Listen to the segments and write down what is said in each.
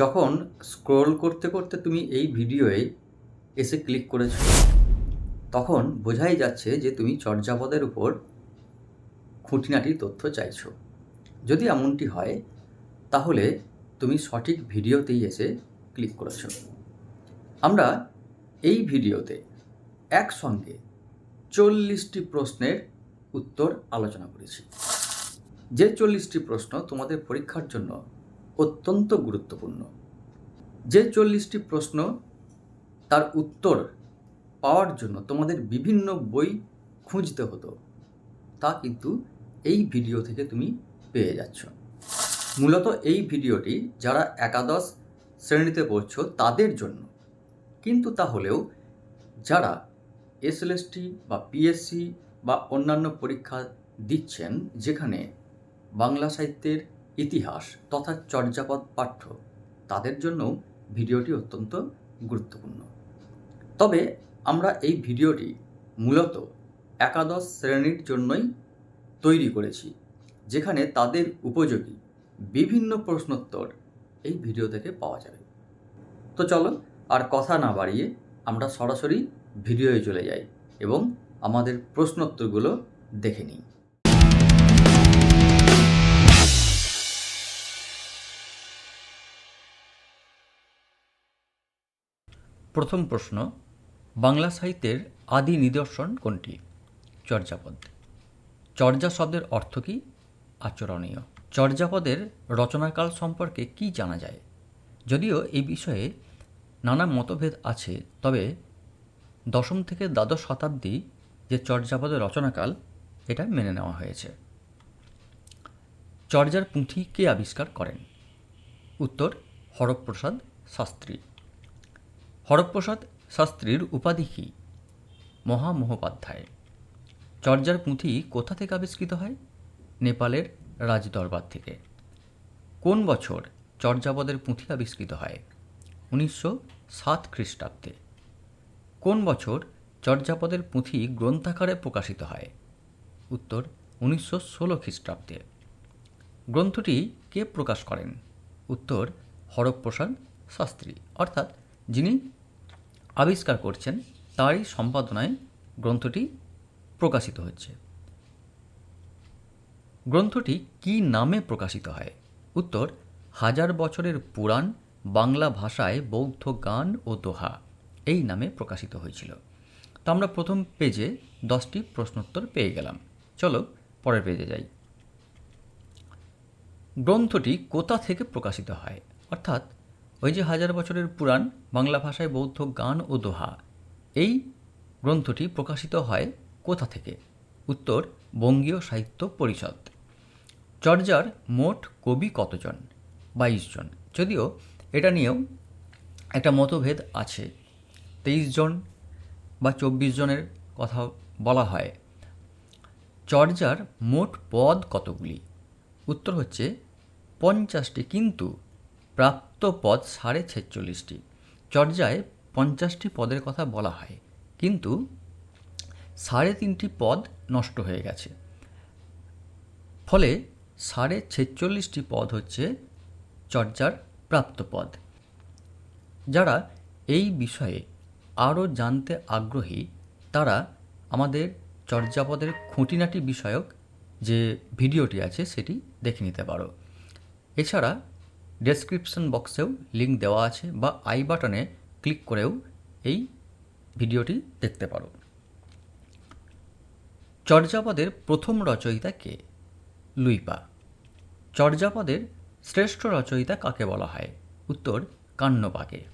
যখন স্ক্রোল করতে করতে তুমি এই ভিডিওয়ে এসে ক্লিক করেছ, তখন বোঝাই যাচ্ছে যে তুমি চর্যাপদের উপর খুঁটিনাটি তথ্য চাইছো। যদি এমনটি হয়, তাহলে তুমি সঠিক ভিডিওতেই এসে ক্লিক করেছ। আমরা এই ভিডিওতে একসঙ্গে চল্লিশটি প্রশ্নের উত্তর আলোচনা করেছি। যে চল্লিশটি প্রশ্ন তোমাদের পরীক্ষার জন্য অত্যন্ত গুরুত্বপূর্ণ। যে চল্লিশটি প্রশ্ন, তার উত্তর পাওয়ার জন্য তোমাদের বিভিন্ন বই খুঁজতে হতো। তা কিন্তু এই ভিডিও থেকে তুমি পেয়ে যাচ্ছ। মূলত এই ভিডিওটি যারা একাদশ শ্রেণীতে পড়ছো, তাদের জন্য। কিন্তু তাহলেও যারা এসএলএসটি বা পিএসসি বা অন্যান্য পরীক্ষা দিচ্ছেন, যেখানে বাংলা সাহিত্যের ইতিহাস তথা চর্যাপদ পাঠ্য, তাদের জন্যও ভিডিওটি অত্যন্ত গুরুত্বপূর্ণ। তবে আমরা এই ভিডিওটি মূলত একাদশ শ্রেণির জন্যই তৈরি করেছি, যেখানে তাদের উপযোগী বিভিন্ন প্রশ্নোত্তর এই ভিডিও থেকে পাওয়া যাবে। তো চলো আর কথা না বাড়িয়ে আমরা সরাসরি ভিডিওয়ে চলে যাই এবং আমাদের প্রশ্নোত্তরগুলো দেখে নিই। প্রথম প্রশ্ন, বাংলা সাহিত্যের আদি নিদর্শন কোনটি? চর্যাপদ। চর্যা শব্দের অর্থ কী? আচরণীয়। চর্যাপদের রচনাকাল সম্পর্কে কি জানা যায়? যদিও এই বিষয়ে নানা মতভেদ আছে, তবে দশম থেকে দ্বাদশ শতাব্দী যে চর্যাপদের রচনাকাল, এটা মেনে নেওয়া হয়েছে। চর্যার পুঁথি কে আবিষ্কার করেন? উত্তর, হরপ্রসাদ শাস্ত্রী। হরপ্রসাদ শাস্ত্রীর উপাধি কী? মহামহোপাধ্যায়। চর্যার পুঁথি কোথা থেকে আবিষ্কৃত হয়? নেপালের রাজদরবার থেকে। কোন বছর চর্যাপদের পুঁথি আবিষ্কৃত হয়? উনিশশো সাত খ্রিস্টাব্দে। কোন বছর চর্যাপদের পুঁথি গ্রন্থাকারে প্রকাশিত হয়? উত্তর, উনিশশো ষোলো খ্রিস্টাব্দে। গ্রন্থটি কে প্রকাশ করেন? উত্তর, হরপ্রসাদ শাস্ত্রী, অর্থাৎ যিনি আবিষ্কার করছেন, তারই সম্পাদনায় গ্রন্থটি প্রকাশিত হচ্ছে। গ্রন্থটি কি নামে প্রকাশিত হয়? উত্তর, হাজার বছরের পুরাণ, বাংলা ভাষায় বৌদ্ধ গান ও দোহা। এই নামে প্রকাশিত হয়েছিল। তো আমরা প্রথম পেজে দশটি প্রশ্নোত্তর পেয়ে গেলাম। চলো পরের পেজে যাই। গ্রন্থটি কোথা থেকে প্রকাশিত হয়? অর্থাৎ ওই যে হাজার বছরের পুরাণ বাংলা ভাষায় বৌদ্ধ গান ও দোহা, এই গ্রন্থটি প্রকাশিত হয় কোথা থেকে? উত্তর, বঙ্গীয় সাহিত্য পরিষদ। চর্যার মোট কবি কতজন? বাইশ জন। যদিও এটা নিয়েও একটা মতভেদ আছে। তেইশ জন বা চব্বিশ জনের কথা বলা হয়। চর্যার মোট পদ কতগুলি? উত্তর হচ্ছে পঞ্চাশটি, কিন্তু প্রাপ্ত পদ সাড়ে ছেচল্লিশটি। চর্যায় পঞ্চাশটি পদের কথা বলা হয়। কিন্তু সাড়ে তিনটি পদ নষ্ট হয়ে গেছে। ফলে সাড়ে ছেচল্লিশটি পদ হচ্ছে চর্যার প্রাপ্ত পদ। যারা এই বিষয়ে আরও জানতে আগ্রহী, তারা আমাদের চর্যাপদের খুঁটিনাটি বিষয়ক যে ভিডিওটি আছে, সেটি দেখে নিতে পারো। এছাড়া ডেসক্রিপশন বক্সেও লিঙ্ক দেওয়া আছে বা আই বাটনে ক্লিক করেও এই ভিডিওটি দেখতে পারো। চর্যাপদের প্রথম রচয়িতা কে? লুইপা। চর্যাপদের শ্রেষ্ঠ রচয়িতা কাকে বলা হয়? উত্তর, কান্নপাকে।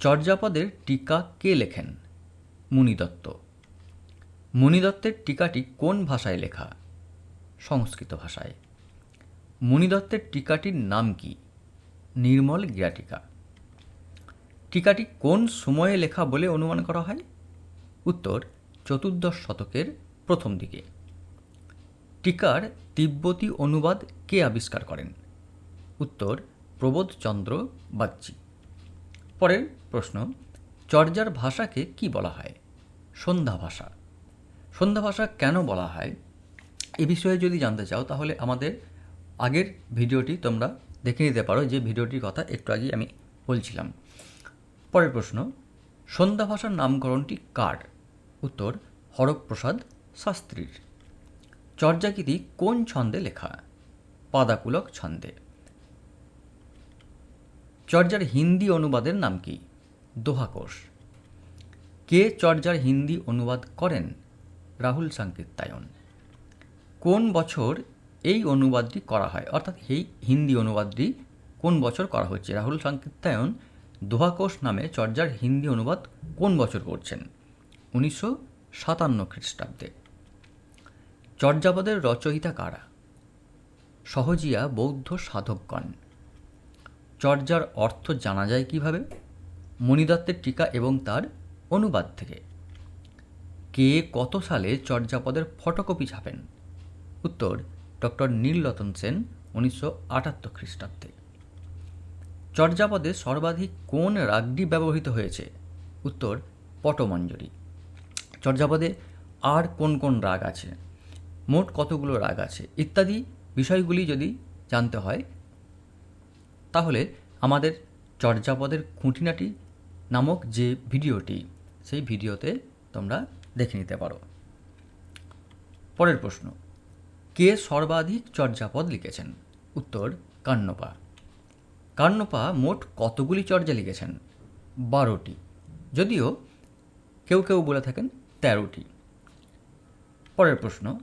চর্যাপদের টিকা কে লেখেন? মুনিদত্ত। মুনিদত্তের টিকাটি কোন ভাষায় লেখা? সংস্কৃত ভাষায়। মুনিদত্তের টিকাটির নাম কি? নির্মল গিরাটিকা। টিকাটি কোন সময়ে লেখা বলে অনুমান করা হয়? উত্তর, চতুর্দশ শতকের প্রথম দিকে। টিকার তিব্বতী অনুবাদ কে আবিষ্কার করেন? উত্তর, প্রবোধচন্দ্র বাগচি। পরের প্রশ্ন, চর্যার ভাষাকে কি বলা হয়? সন্ধ্যা ভাষা। সন্ধ্যা ভাষা কেন বলা হয়? এ বিষয়ে যদি জানতে চাও তাহলে আমাদের আগের ভিডিওটি তোমরা দেখে নিতে পারো, যে ভিডিওটির কথা একটু আগেই আমি বলছিলাম। পরের প্রশ্ন, সন্ধ্যা ভাষার নামকরণটি কার? উত্তর, হরপ্রসাদ শাস্ত্রীর। চর্যাগীতি কোন ছন্দে লেখা? পাদাকুলক ছন্দে। চর্যার হিন্দি অনুবাদের নাম কি? দোহাকোষ। কে চর্যার হিন্দি অনুবাদ করেন? রাহুল সাংকীর্তায়ন কোন বছর এই অনুবাদটি করা হয়। অর্থাৎ এই হিন্দি অনুবাদটি কোন বছর করা হচ্ছে? রাহুল সাংকীর্তায়ন দোহাকোষ নামে চর্যার হিন্দি অনুবাদ কোন বছর করছেন? উনিশশো সাতান্ন খ্রিস্টাব্দে। চর্যাপদের রচয়িতা কারা? সহজিয়া বৌদ্ধ সাধকগণ। চর্যার অর্থ জানা যায় কীভাবে? মণিদত্তের টিকা এবং তার অনুবাদ থেকে। কে কত সালে চর্যাপদের ফটোকপি ছাপেন? উত্তর ডক্টর নীলরতন সেন উনিশশো আটাত্তর খ্রিস্টাব্দে। চর্যাপদে সর্বাধিক কোন রাগটি ব্যবহৃত হয়েছে? উত্তর, পটমঞ্জরি। চর্যাপদে আর কোন কোন রাগ আছে? মোট কতগুলো রাগ আছে? ইত্যাদি বিষয়গুলি যদি জানতে হয়, তাহলে আমাদের চর্যাপদের খুঁটিনাটি নামক যে ভিডিওটি, সেই ভিডিওতে তোমরা দেখে নিতে পারো। পরের প্রশ্ন। কে সর্বাধিক চর্যাপদ লিখেছেন? উত্তর, কান্নপা। কান্নপা মোট কতগুলি চর্যা লিখেছেন? বারোটি। যদিও কেউ কেউ বলে থাকেন তেরোটি। পরের প্রশ্ন,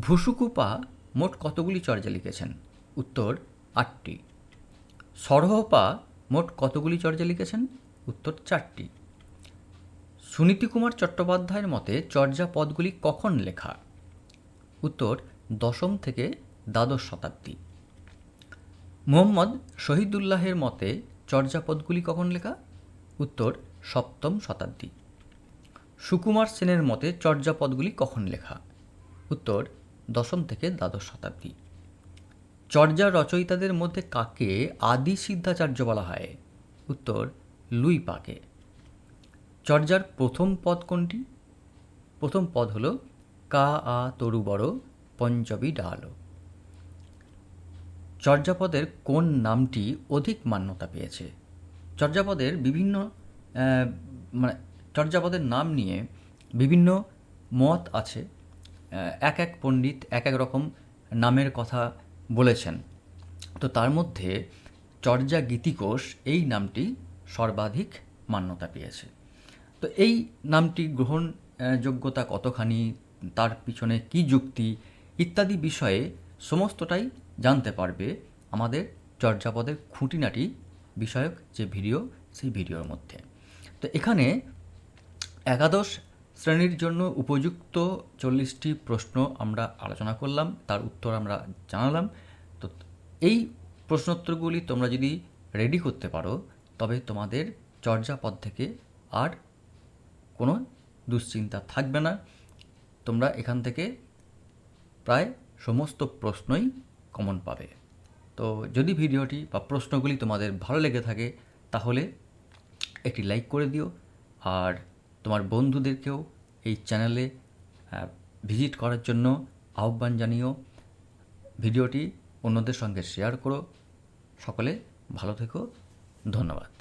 ভুসুকুপা মোট কতগুলি চর্যা লিখেছেন? উত্তর, আটটি। সরহপা মোট কতগুলি চর্যা লিখেছেন? উত্তর, চারটি। সুনীতি কুমার চট্টোপাধ্যায়ের মতে চর্যা পদগুলি কখন লেখা? উত্তর দশম থেকে দ্বাদশ শতাব্দী। মোহাম্মদ শহীদুল্লাহের মতে চর্যাপদগুলি কখন লেখা? উত্তর, সপ্তম শতাব্দী। সুকুমার সেনের মতে চর্যাপদগুলি কখন লেখা? উত্তর, দশম থেকে দ্বাদশ শতাব্দী। চর্যা রচয়িতাদের মধ্যে কাকে আদি সিদ্ধাচার্য বলা হয়? উত্তর, লুই পাকে। চর্যার প্রথম পদ কোনটি? প্রথম পদ হল কা আ তরু বড় পঞ্চবী ডাল। চর্যাপদের কোন নামটি অধিক মান্যতা পেয়েছে? চর্যাপদের বিভিন্ন মানে চর্যাপদের নাম নিয়ে বিভিন্ন মত আছে। এক এক পণ্ডিত এক এক রকম নামের কথা বলেছেন। তো তার মধ্যে চর্যা গীতিকোষ এই নামটি সর্বাধিক মান্যতা পেয়েছে। তো এই নামটি গ্রহণ যোগ্যতা কতখানি? তার পিছনে কি যুক্তি? ইত্যাদি বিষয়ে সমস্তটাই জানতে পারবে আমাদের চর্যাপদের খুঁটিনাটি বিষয়ক যে ভিডিও, সেই ভিডিওর মধ্যে। তো এখানে একাদশ শ্রেণির জন্য উপযুক্ত চল্লিশটি প্রশ্ন আমরা আলোচনা করলাম, তার উত্তর আমরা জানালাম। তো এই প্রশ্নোত্তরগুলি তোমরা যদি রেডি করতে পারো, তবে তোমাদের চর্যাপদ থেকে আর কোনো দুশ্চিন্তা থাকবে না। তোমরা এখান থেকে প্রায় সমস্ত প্রশ্নই কমন পাবে। তো যদি ভিডিওটি বা প্রশ্নগুলি তোমাদের ভালো লেগে থাকে, তাহলে একটি লাইক করে দিও, আর তোমার বন্ধুদেরকেও এই চ্যানেলে ভিজিট করার জন্য আহ্বান জানিও। ভিডিওটি অন্যদের সঙ্গে শেয়ার করো। সকলে ভালো থেকো। ধন্যবাদ।